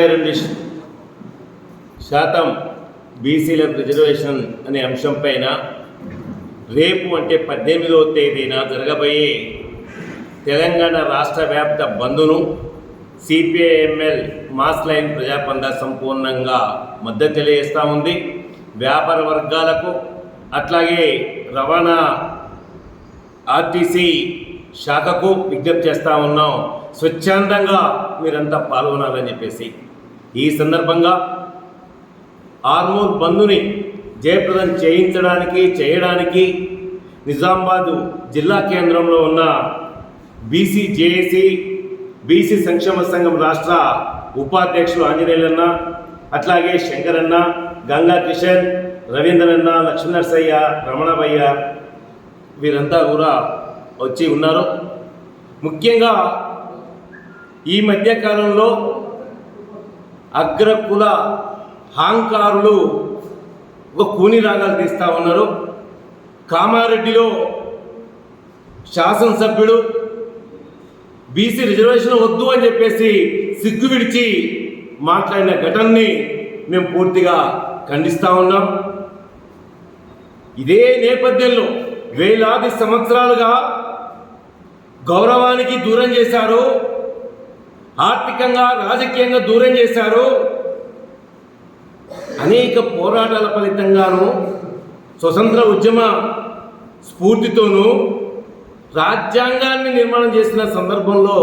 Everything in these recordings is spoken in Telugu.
నలభై రెండు శాతం బీసీలకు రిజర్వేషన్ అనే అంశం పైన రేపు అంటే పద్దెనిమిదవ తేదీన జరగబోయే తెలంగాణ రాష్ట్ర వ్యాప్త బంద్ను సిపిఐఎంఎల్ మాస్ లైన్ ప్రజాపంద సంపూర్ణంగా మద్దతు తెలియజేస్తూ ఉంది. వ్యాపార వర్గాలకు అట్లాగే రవాణా ఆర్టీసీ శాఖకు విజ్ఞప్తి చేస్తూ ఉన్నాం. స్వచ్ఛందంగా మీరంతా పాల్గొనాలని చెప్పేసి ఈ సందర్భంగా ఆర్మూర్ బంధుని జయప్రదం చేయించడానికి చేయడానికి నిజామాబాదు జిల్లా కేంద్రంలో ఉన్న బీసీ జేఏసీ బీసీ సంక్షేమ సంఘం రాష్ట్ర ఉపాధ్యక్షులు ఆంజనేయులన్న అట్లాగే శంకరన్న గంగా కిషన్ రవీంద్రన్న లక్ష్మీనరసయ్య రమణభయ్య వీరంతా కూడా వచ్చి ఉన్నారు. ముఖ్యంగా ఈ మధ్యకాలంలో అగ్రకుల హాంకారులు ఒక కూని రాగాలు తీస్తూ ఉన్నారు. కామారెడ్డిలో శాసనసభ్యుడు బీసీ రిజర్వేషన్ వద్దు అని చెప్పేసి సిగ్గు విడిచి మాట్లాడిన ఘటనని మేము పూర్తిగా ఖండిస్తూ ఉన్నాం. ఇదే నేపథ్యంలో వేలాది సంవత్సరాలుగా గౌరవానికి దూరం చేశారు ఆర్థికంగా రాజకీయంగా దూరం చేశారు. అనేక పోరాటాల ఫలితంగాను స్వతంత్ర ఉద్యమ స్ఫూర్తితోనూ రాజ్యాంగాన్ని నిర్మాణం చేసిన సందర్భంలో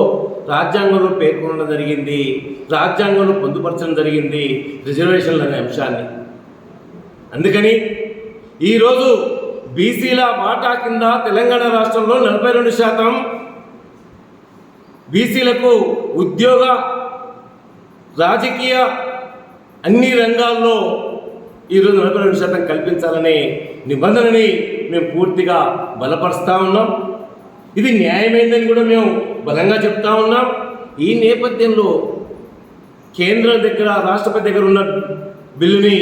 రాజ్యాంగంలో పేర్కొనడం జరిగింది. రాజ్యాంగంలో పొందుపరచడం జరిగింది రిజర్వేషన్లు అనే అంశాన్ని. అందుకని ఈరోజు బీసీల వాటా కింద తెలంగాణ రాష్ట్రంలో నలభై రెండు శాతం బీసీలకు ఉద్యోగ రాజకీయ అన్ని రంగాల్లో ఈరోజు నలభై రెండు శాతం కల్పించాలనే నిబంధనని మేము పూర్తిగా బలపరుస్తూ ఉన్నాం. ఇది న్యాయమైందని కూడా మేము బలంగా చెప్తా ఉన్నాం. ఈ నేపథ్యంలో కేంద్రం దగ్గర రాష్ట్రపతి దగ్గర ఉన్న బిల్లుని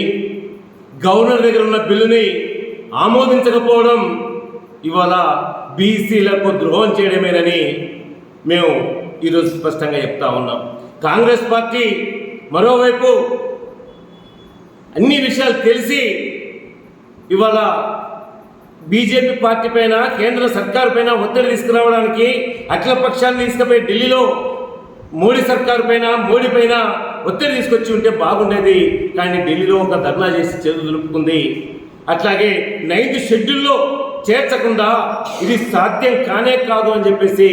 గవర్నర్ దగ్గర ఉన్న బిల్లుని ఆమోదించకపోవడం ఇవాళ బీసీలకు ద్రోహం చేయడమేనని మేము ఈరోజు స్పష్టంగా చెప్తా ఉన్నాం. కాంగ్రెస్ పార్టీ మరోవైపు అన్ని విషయాలు తెలిసి ఇవాళ బీజేపీ పార్టీ పైన కేంద్ర సర్కారు పైన ఒత్తిడి తీసుకురావడానికి అఖిల పక్షాన్ని తీసుకుపోయి ఢిల్లీలో మోడీ సర్కారు పైన మోడీ పైన ఒత్తిడి తీసుకొచ్చి ఉంటే బాగుండేది. కానీ ఢిల్లీలో ఒక ధర్నా చేసి చేతులు దులుపుకుంది. అట్లాగే నైన్త్ షెడ్యూల్లో చేర్చకుండా ఇది సాధ్యం కానే కాదు అని చెప్పేసి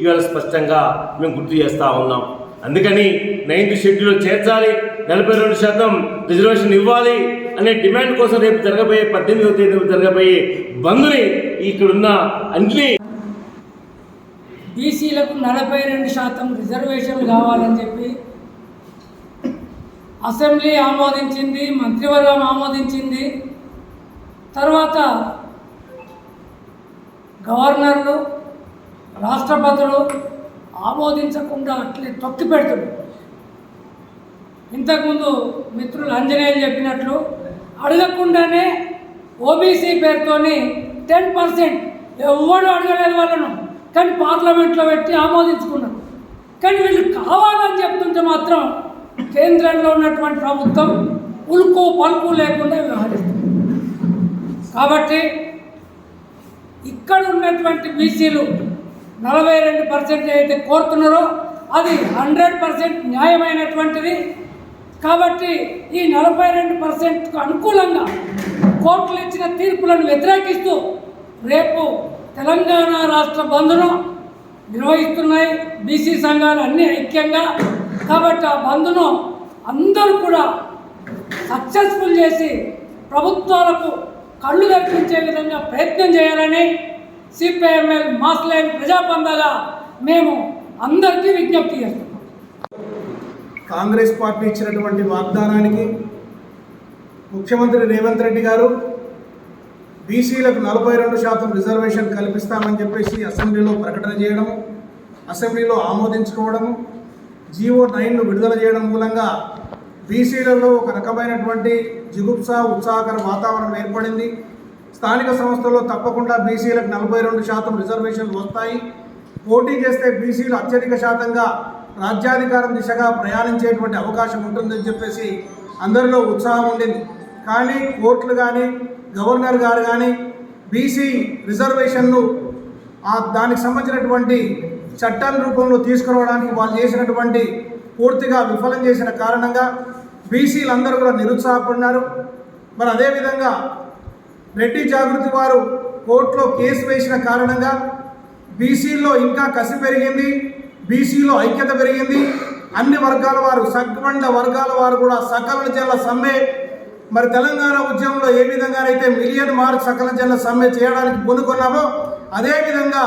ఇవాళ స్పష్టంగా మేము గుర్తు చేస్తూ ఉన్నాం. అందుకని నైన్త్ షెడ్యూల్లో చేర్చాలి నలభై రెండు శాతం రిజర్వేషన్ ఇవ్వాలి అనే డిమాండ్ కోసం రేపు జరగబోయే పద్దెనిమిదవ తేదీ జరగబోయే బంద్ని ఇక్కడున్న అన్ని బీసీలకు నలభై రెండు శాతం రిజర్వేషన్ కావాలని చెప్పి అసెంబ్లీ ఆమోదించింది మంత్రివర్గం ఆమోదించింది. తర్వాత గవర్నర్లు రాష్ట్రపతులు ఆమోదించకుండా అట్లే తొక్కి పెడుతుంది ఇంతకుముందు మిత్రులు అంజనేయులు చెప్పినట్లు అడగకుండానే ఓబీసీ పేరుతోని టెన్ పర్సెంట్ ఎవడు అడగలేదు వాళ్ళను. కానీ పార్లమెంట్లో పెట్టి ఆమోదించుకున్నారు. కానీ వీళ్ళు కావాలని చెప్తుంటే మాత్రం కేంద్రంలో ఉన్నటువంటి ప్రభుత్వం ఉలుకు పలుపు లేకుండా వ్యవహరిస్తుంది. కాబట్టి ఇక్కడ ఉన్నటువంటి బీసీలు నలభై రెండు పర్సెంట్ అయితే కోరుతున్నారో అది హండ్రెడ్ పర్సెంట్ న్యాయమైనటువంటిది. కాబట్టి ఈ నలభై రెండు పర్సెంట్కు అనుకూలంగా కోర్టులు ఇచ్చిన తీర్పులను వ్యతిరేకిస్తూ రేపు తెలంగాణ రాష్ట్ర బంద్ను నిర్వహిస్తున్నాయి బీసీ సంఘాలు అన్ని ఐక్యంగా. కాబట్టి ఆ బంద్ను అందరూ కూడా సక్సెస్ఫుల్ చేసి ప్రభుత్వాలకు కళ్ళు తెరిపించే విధంగా ప్రయత్నం చేయాలని సిపిఐఎంఎల్ మాస్ లైన్ ప్రజాబంధగా మేము అందరికీ విజ్ఞప్తి చేస్తున్నాం. కాంగ్రెస్ పార్టీ ఇచ్చినటువంటి వాగ్దానానికి ముఖ్యమంత్రి రేవంత్ రెడ్డి గారు బీసీలకు నలభై రెండు శాతం రిజర్వేషన్ కల్పిస్తామని చెప్పేసి అసెంబ్లీలో ప్రకటన చేయడము అసెంబ్లీలో ఆమోదించుకోవడము జీవో నైన్ను విడుదల చేయడం మూలంగా బీసీలలో ఒక రకమైనటువంటి జిగుప్స ఉత్సాహకర వాతావరణం ఏర్పడింది. స్థానిక సంస్థల్లో తప్పకుండా బీసీలకు నలభై రెండు శాతం రిజర్వేషన్లు వస్తాయి. పోటీ చేస్తే బీసీలు అత్యధిక శాతంగా రాజ్యాధికారం దిశగా ప్రయాణించేటువంటి అవకాశం ఉంటుందని చెప్పేసి అందరిలో ఉత్సాహం ఉండింది. కానీ కోర్టులు కానీ గవర్నర్ గారు కానీ బీసీ రిజర్వేషన్ను దానికి సంబంధించినటువంటి చట్టాల రూపంలో తీసుకురావడానికి వాళ్ళు చేసినటువంటి పూర్తిగా విఫలం చేసిన కారణంగా బీసీలు అందరూ కూడా నిరుత్సాహపడినారు. మరి అదేవిధంగా రెడ్డి జాగృతి వారు కోర్టులో కేసు వేసిన కారణంగా బీసీలో ఇంకా కసి పెరిగింది బీసీలో ఐక్యత పెరిగింది. అన్ని వర్గాల వారు సగ్మండ వర్గాల వారు కూడా సకల జల్ల సమ్మె. మరి తెలంగాణ ఉద్యమంలో ఏ విధంగానైతే మిలియన్ మార్క్ సకల జల్ల సమ్మె చేయడానికి పూనుకున్నామో అదేవిధంగా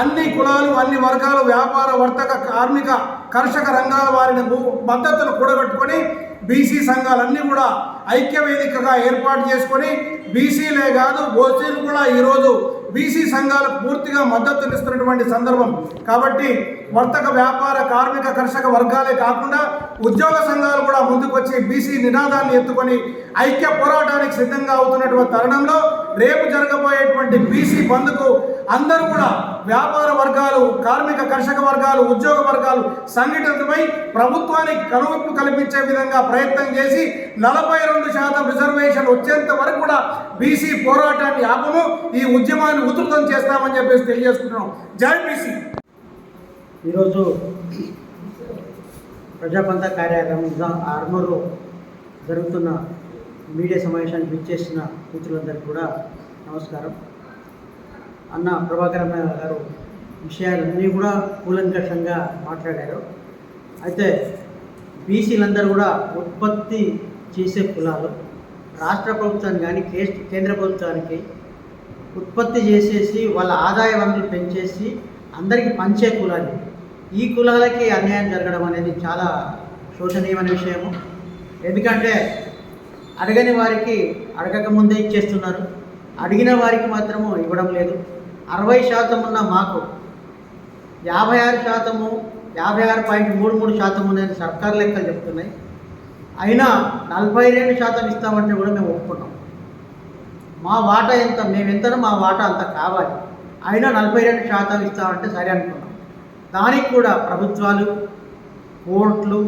అన్ని కులాలు అన్ని వర్గాలు వ్యాపార వర్తక కార్మిక కర్షక రంగాల వారిని మద్దతును కూడగట్టుకొని బీసీ సంఘాలన్నీ కూడా ఐక్య వేదికగా ఏర్పాటు చేసుకొని బీసీలే కాదు ఓసీలు కూడా ఈరోజు బీసీ సంఘాలకు పూర్తిగా మద్దతునిస్తున్నటువంటి సందర్భం. కాబట్టి వర్తక వ్యాపార కార్మిక కర్షక వర్గాలే కాకుండా ఉద్యోగ సంఘాలు కూడా ముందుకొచ్చి బీసీ నినాదాన్ని ఎత్తుకొని ఐక్య పోరాటానికి సిద్ధంగా అవుతున్నటువంటి తరుణంలో రేపు జరగబోయేటువంటి బీసీ బంద్కు అందరూ కూడా వ్యాపార వర్గాలు కార్మిక కర్షక వర్గాలు ఉద్యోగ వర్గాలు సంఘటితమై ప్రభుత్వానికి కనువిప్పు కల్పించే విధంగా ప్రయత్నం చేసి నలభై రెండు శాతం రిజర్వేషన్ వచ్చేంత వరకు కూడా బీసీ పోరాటాన్ని ఆపము ఈ ఉద్యమాన్ని ఉధృతం చేస్తామని చెప్పేసి తెలియజేసుకుంటున్నాం. జై బీసీ! ఈరోజు ప్రజాపంత కార్యాలయం నిజాం- ఆర్మూరు జరుగుతున్న మీడియా సమావేశానికి విచ్చేసిన మిత్రులందరికీ కూడా నమస్కారం. అన్న ప్రభాకరమ్మ గారు విషయాలన్నీ కూడా కూలంకషంగా మాట్లాడారు. అయితే బీసీలందరూ కూడా ఉత్పత్తి చేసే కులాలు రాష్ట్ర ప్రభుత్వానికి కానీ కేస్- కేంద్ర ప్రభుత్వానికి ఉత్పత్తి చేసేసి వాళ్ళ ఆదాయ వనరులు పెంచేసి అందరికీ పంచే కులాలు. ఈ కులాలకి అన్యాయం జరగడం అనేది చాలా శోచనీయమైన విషయము. ఎందుకంటే అడగని వారికి అడగక ముందే ఇచ్చేస్తున్నారు. అడిగిన వారికి మాత్రము ఇవ్వడం లేదు. అరవై శాతం ఉన్న మాకు యాభై ఆరు శాతము యాభై ఆరు పాయింట్ మూడు మూడు శాతం అనేది సర్కార్ లెక్కలు చెప్తున్నాయి. అయినా నలభై రెండు శాతం ఇస్తామంటే కూడా మేము ఒప్పుకున్నాం మా వాటా ఎంత మేము ఎంతనో మా వాటా అంత కావాలి. అయినా నలభై రెండు శాతం ఇస్తామంటే సరే అనుకున్నాం. దానికి కూడా ప్రభుత్వాలు కోర్టులు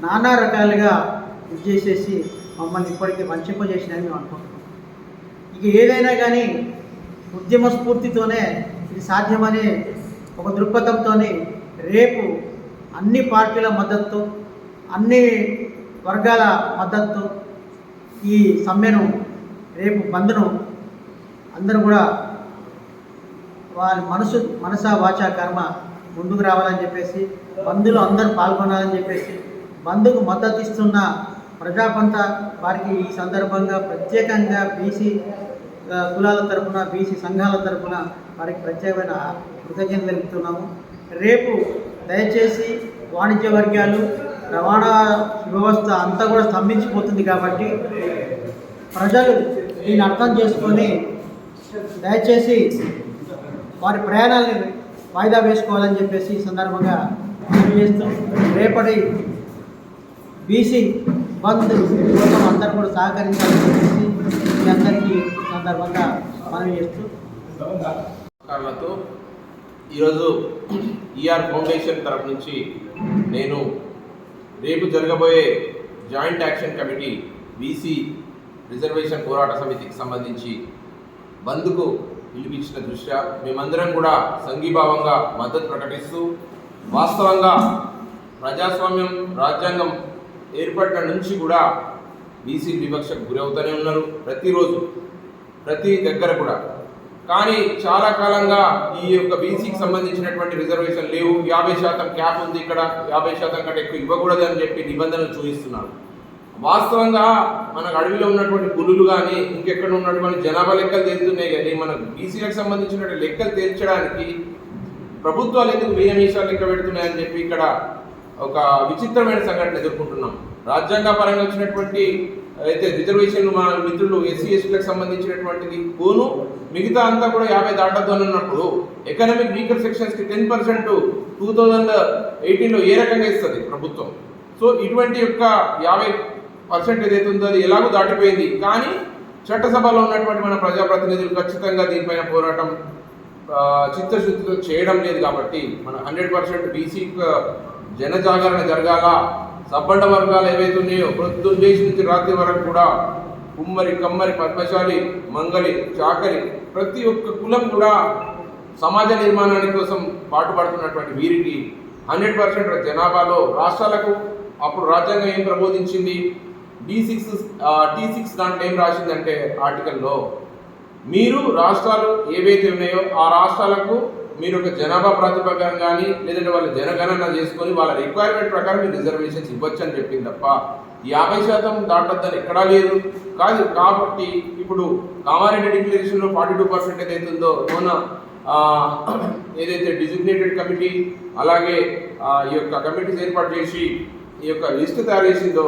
నానా రకాలుగా ఇది చేసేసి మమ్మల్ని ఇప్పటికీ వంచింపజేసినని మేము అనుకుంటున్నాం. ఇక ఏదైనా కానీ ఉద్యమ స్ఫూర్తితోనే ఇది సాధ్యమనే ఒక దృక్పథంతోనే రేపు అన్ని పార్టీల మద్దతు అన్ని వర్గాల మద్దతు ఈ సమ్మెను రేపు బంద్ను అందరూ కూడా వారి మనసు మనస వాచా కర్మ ముందుకు రావాలని చెప్పేసి బంధులు అందరూ పాల్గొనాలని చెప్పేసి బంధుకు మద్దతు ఇస్తున్న ప్రజాపంత వారికి ఈ సందర్భంగా ప్రత్యేకంగా బీసీ కులాల తరపున బీసీ సంఘాల తరఫున వారికి ప్రత్యేకమైన కృతజ్ఞతలు తెలుపుతున్నాము. రేపు దయచేసి వాణిజ్య వర్గాలు రవాణా వ్యవస్థ అంతా కూడా స్తంభించిపోతుంది కాబట్టి ప్రజలు దీన్ని అర్థం చేసుకొని దయచేసి వారి ప్రయాణాలని వాయిదా వేసుకోవాలని చెప్పేసి ఈ సందర్భంగా తెలియజేస్తూ చేస్తూ రేపటి బీసీ బంద్ కోసం అందరూ కూడా సహకరించాలని చెప్పేసి మీ అందరికీ సందర్భంగా మనం చేస్తూ ఈరోజు ఈఆర్ ఫౌండేషన్ తరపు నుంచి నేను రేపు జరగబోయే joint action committee BC reservation పోరాట సమితికి సంబంధించి బంద్కు పిలిపించిన దృష్ట్యా మేమందరం కూడా సంఘీభావంగా మద్దతు ప్రకటిస్తూ వాస్తవంగా ప్రజాస్వామ్యం రాజ్యాంగం ఏర్పడ్డ నుంచి కూడా బీసీ వివక్షకు గురవుతూనే ఉన్నారు ప్రతిరోజు ప్రతి దగ్గర కూడా. కానీ చాలా కాలంగా ఈ యొక్క బీసీకి సంబంధించినటువంటి రిజర్వేషన్ లేవు. యాభై శాతం క్యాప్ ఉంది ఇక్కడ యాభై శాతం కంటే ఎక్కువ ఇవ్వకూడదు అని చెప్పి నిబంధనలు చూపిస్తున్నారు. వాస్తవంగా మనకు అడవిలో ఉన్నటువంటి పులులు కానీ ఇంకెక్కడ ఉన్నటువంటి జనాభా లెక్కలు తేలుతున్నాయి కానీ మనకు బీసీలకు సంబంధించినటువంటి లెక్కలు తేల్చడానికి ప్రభుత్వాలు ఎందుకు నియమీషాలు లెక్క పెడుతున్నాయని చెప్పి ఇక్కడ ఒక విచిత్రమైన సంఘటన ఎదుర్కొంటున్నాం. రాజ్యాంగ పరంగా వచ్చినటువంటి అయితే రిజర్వేషన్లు మన మిత్రులు ఎస్సీ ఎస్టీలకు సంబంధించినటువంటిది పోను మిగతా అంతా కూడా యాభై దాటద్దు అని ఉన్నప్పుడు ఎకనామిక్ వీకర్ సెక్షన్స్కి టెన్ పర్సెంట్ టూ థౌజండ్ ఎయిటీన్లో ఏ రకంగా ఇస్తుంది ప్రభుత్వం? సో ఇటువంటి యొక్క యాభై పర్సెంట్ ఏదైతే ఉందో అది ఎలాగో దాటిపోయింది. కానీ చట్టసభలో ఉన్నటువంటి మన ప్రజాప్రతినిధులు ఖచ్చితంగా దీనిపైన పోరాటం చిత్తశుద్ధితో చేయడం లేదు కాబట్టి మన హండ్రెడ్ పర్సెంట్ బీసీ జనజాగరణ జరగాల. సబ్బండ వర్గాలు ఏవైతే ఉన్నాయో ప్రొద్దున్నేసి నుంచి రాత్రి వరకు కూడా కుమ్మరి కమ్మరి పద్మశాలి మంగలి చాకరి ప్రతి ఒక్క కులం కూడా సమాజ నిర్మాణానికి కోసం పాటుపడుతున్నటువంటి వీరికి హండ్రెడ్ పర్సెంట్ జనాభాలో రాష్ట్రాలకు అప్పుడు రాజ్యాంగం ఏం ప్రబోధించింది? డి సిక్స్ టీ సిక్స్ దాంట్లో ఏం రాసిందంటే ఆర్టికల్లో మీరు రాష్ట్రాలు ఏవైతే ఉన్నాయో ఆ రాష్ట్రాలకు మీరు ఒక జనాభా ప్రాతిపదికన కానీ లేదంటే వాళ్ళ జనగణన చేసుకొని వాళ్ళ రిక్వైర్మెంట్ ప్రకారం మీరు రిజర్వేషన్స్ ఇవ్వచ్చు అని చెప్పింది తప్ప యాభై శాతం దాటద్దని ఎక్కడా లేదు. కాదు కాబట్టి ఇప్పుడు కామారెడ్డి డిక్లరేషన్లో ఫార్టీ టూ పర్సెంట్ ఏదైతే ఉందో మొన్న ఏదైతే డిజిగ్నేటెడ్ కమిటీ అలాగే ఈ యొక్క కమిటీస్ ఏర్పాటు చేసి ఈ యొక్క లిస్టు తయారు చేసిందో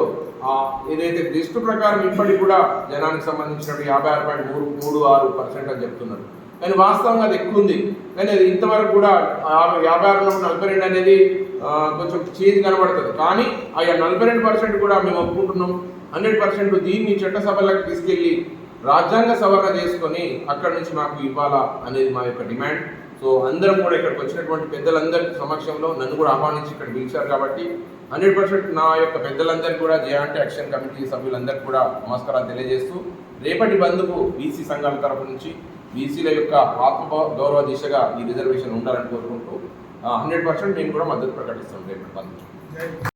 ఏదైతే లిస్టు ప్రకారం ఇప్పటికి కూడా జనానికి సంబంధించిన యాభై ఆరు పాయింట్ మూడు మూడు ఆరు పర్సెంట్ అని చెప్తున్నారు. కానీ వాస్తవంగా అది ఎక్కువ ఉంది కానీ అది ఇంతవరకు కూడా యాభై యాభై ఆరులో నలభై రెండు అనేది కొంచెం చేంజ్ కనబడుతుంది. కానీ ఆ నలభై రెండు పర్సెంట్ కూడా మేము ఒప్పుకుంటున్నాం. హండ్రెడ్ పర్సెంట్ దీన్ని చట్టసభలకు తీసుకెళ్ళి రాజ్యాంగ సవరణ చేసుకొని అక్కడి నుంచి మాకు ఇవ్వాలా అనేది మా యొక్క డిమాండ్. సో అందరం కూడా ఇక్కడికి వచ్చినటువంటి పెద్దలందరి సమక్షంలో నన్ను కూడా ఆహ్వానించి ఇక్కడ పిలిచారు కాబట్టి హండ్రెడ్ పర్సెంట్ నా యొక్క పెద్దలందరికీ కూడా జయాంటి యాక్షన్ కమిటీ సభ్యులందరికీ కూడా నమస్కారాలు తెలియజేస్తూ రేపటి బంధుకు బీసీ సంఘాల తరపు నుంచి బీసీల యొక్క ఆత్మ గౌరవ దిశగా ఈ రిజర్వేషన్ ఉండాలని కోరుకుంటూ హండ్రెడ్ పర్సెంట్ మేము కూడా మద్దతు ప్రకటిస్తాం రేపు